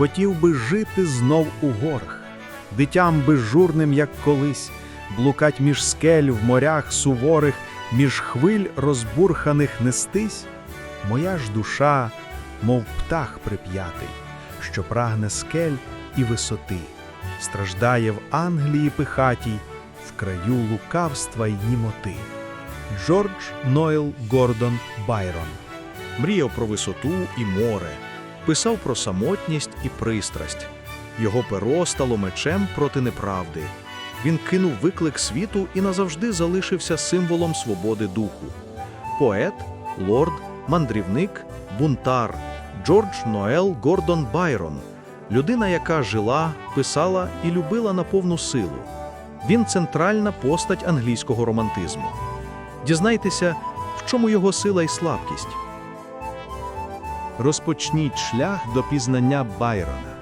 Хотів би жити знов у горах, дитям безжурним, як колись, блукать між скель в морях суворих, між хвиль розбурханих нестись. Моя ж душа, мов птах прип'ятий, що прагне скель і висоти, страждає в Англії пихатій, в краю лукавства й німоти. Джордж Нойл Гордон Байрон Мріяв про висоту і море, писав про самотність і пристрасть. Його перо стало мечем проти неправди. Він кинув виклик світу і назавжди залишився символом свободи духу. Поет, лорд, мандрівник, бунтар Джордж Ноел Гордон Байрон людина, яка жила, писала і любила на повну силу. Він центральна постать англійського романтизму. Дізнайтеся, в чому його сила і слабкість. Розпочніть шлях до пізнання Байрона.